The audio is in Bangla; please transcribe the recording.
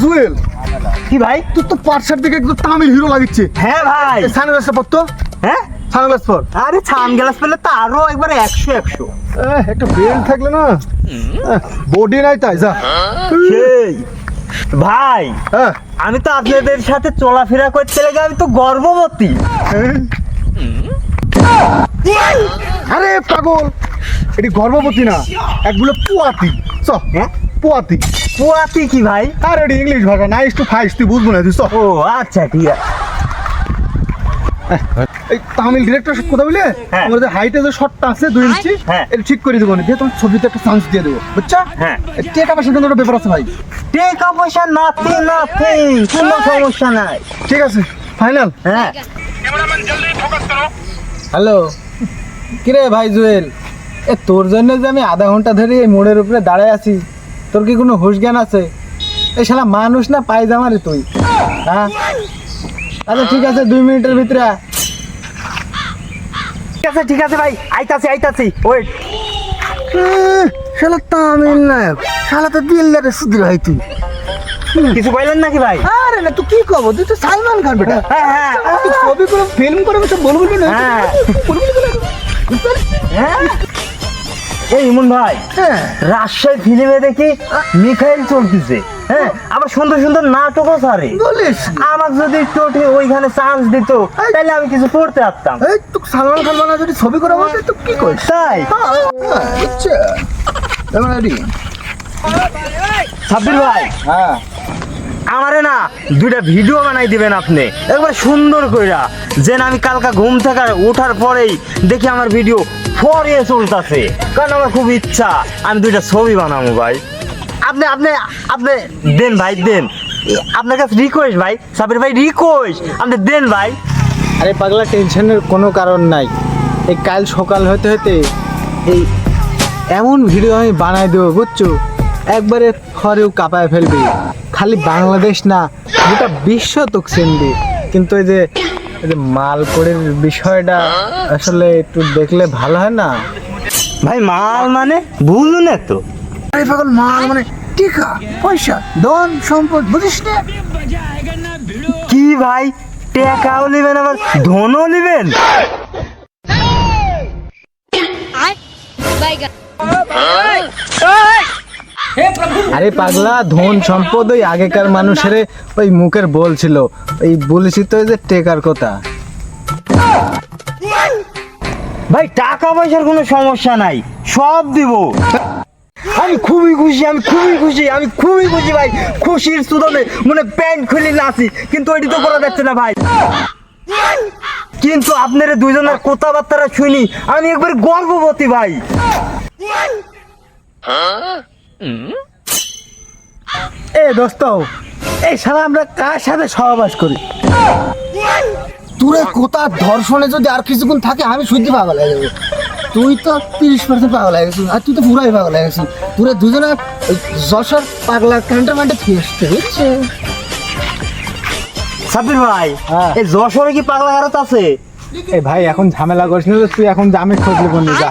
জুয়েল কি ভাই? তুই তো পার্সার দিকে একদম তামিল হিরো লাগিচ্ছে। হ্যাঁ ভাই। সানগ্লাসটা পর তো। হ্যাঁ? সানগ্লাস পর। আরে ছান গ্লাস পেলে তো আরও একবারে একশো একশো। একটা বেল্ট থাকলে না? বডি নাই তাই যা। সেই। ভাই হ্যাঁ। আমি তো আপনাদের সাথে চলাফেরা করতে লেগে আমি তো গর্ভবতী। আরে পাগল! এটি গর্ভবতী না একগুলো পুয়াতি। চ হ্যাঁ? পুয়াতি। পুয়াতি কি ভাই? আর এটি ইংলিশ ভাষা নাইস টু ফাইস তুই বুঝব না তুই ও আচ্ছা ঠিক আছে। এই তামিল ডিরেক্টর সাথে কথা বলে। আমাদের হাইটে যে শটটা আছে দুই ইঞ্চি হ্যাঁ। এটা ঠিক করে দেবো দিয়ে তোমার ছবিতে একটা চান্স দিয়ে দেবো বুঝছ? হ্যাঁ। টাকা পয়সা কিন্তু ব্যাপার আছে ভাই। টাকা পয়সা নাথিং নাথিং কোনো সমস্যা নাই। ঠিক আছে ফাইনাল হ্যাঁ। হ্যালো কিরে ভাই জুয়েল? এ তোর জন্য যে আমি আধা ঘণ্টা ধরে এই মোড়ের উপরে দাঁড়ায় আছি তোর কি কোনো হুশ জ্ঞান আছে? এই শালা মানুষ না পাই পায়জামারে তুই। হ্যাঁ? আচ্ছা ঠিক আছে দুই মিনিটের ভিতরে ঠিক আছে ঠিক আছে ভাই আইতাছি আইতাছি ওয়েট শালা তামিল নায়ক শালা তো দিলদারে সুধীর ভাই তুই। কিছু বললেন নাকি ভাই? আরে না তুই কি কব? তুই তো সালমান খান বেটা। হ্যাঁ হ্যাঁ। তুই ছবি করে ফিল্ম করে সব বলব না? হ্যাঁ। হ্যাঁ। এই ইমন ভাই হ্যাঁ। রাজশাহী ফিল্মে দেখি মিখাইল চলতেছে হ্যাঁ? আবার সুন্দর সুন্দর নাটকও সারে বলিস? আমার যদি টোটে ওইখানে চান্স দিত তাহলে আমি কিছু করতে পারতাম। এই সালমান খান বানা যদি ছবি করে বলতে তুই কি করিস? তাই? আচ্ছা এবার রেডি সাব্বির ভাই হ্যাঁ। আমারে না দুইটা ভিডিও বানাই দিবেন আপনি। একবার সুন্দর কইরা। যেন আমি কালকা ঘুম থেকে ওঠার পরেই দেখি আমার ভিডিও ফরে চলতেছে। কারণ আমার খুব ইচ্ছা, আমি দুইটা ছবি বানাবো ভাই। আপনি আপনি আপনি দেন ভাই, দেন। আপনার কাছে রিকোয়েস্ট ভাই, সাবির ভাই রিকোয়েস্ট আপনি দেন ভাই। আরে পাগলা টেনশনের কোনো কারণ নাই। এই কাল সকাল হতে হতে এই এমন ভিডিও আমি বানাই দেবো, বুঝছ? একবারে ফরেও কাঁপায় ফেলবে। খালি বাংলাদেশ না, গোটা বিশ্ব তোক চিনবে। কিন্তু এই যে যে মালকড়ির বিষয়টা আসলে একটু দেখলে ভালো হয় না? ভাই মাল মানে বুঝুন তো? আরে পাগল মাল মানে টিকা পয়সা ধন সম্পদ বুঝিস না? কি ভাই টেকাও নেবেন আবার ধনও নেবেন? আরে পাগলা ধন সম্পদ ওই আগেকার মানুষের ওই মুখের বলছিল ওই বলেছি তো এই যে টেকার কথা। ভাই টাকা পয়সার কোনো সমস্যা নাই সব দিব। আমি খুবই খুশি আমি খুবই খুশি আমি খুবই খুশি ভাই। খুশির সুদমে মনে প্যান্ট খুলে নাচি কিন্তু ওইটি তো করা যাচ্ছে না ভাই। কিন্তু আপনারা দুজনের কথাবার্তারা শুনি আমি একবার গর্ববতী ভাই। এ দোস্ত এই সারা আমরা কার সাথে সহবাস করি? তোরে কোথা ধর্ষণে যদি আর কিছুক্ষণ থাকে আমি সত্যি পাগল হয়ে যাব তুই তো তিরিশ পার্সেন্ট পাগল হয়ে গেছিস আর তুই তো পুরাই পাগল হয়ে গেছিস। তোরা দুজনে যশোর পাগলা ক্যান্টনমেন্টে ফিরতে বুঝছে? সাবির ভাই হ্যাঁ। এই যশোরে কি পাগলা হারত আছে? এই ভাই এখন ঝামেলা করিস না তুই এখন জামে খোঁজ নেব নি, যা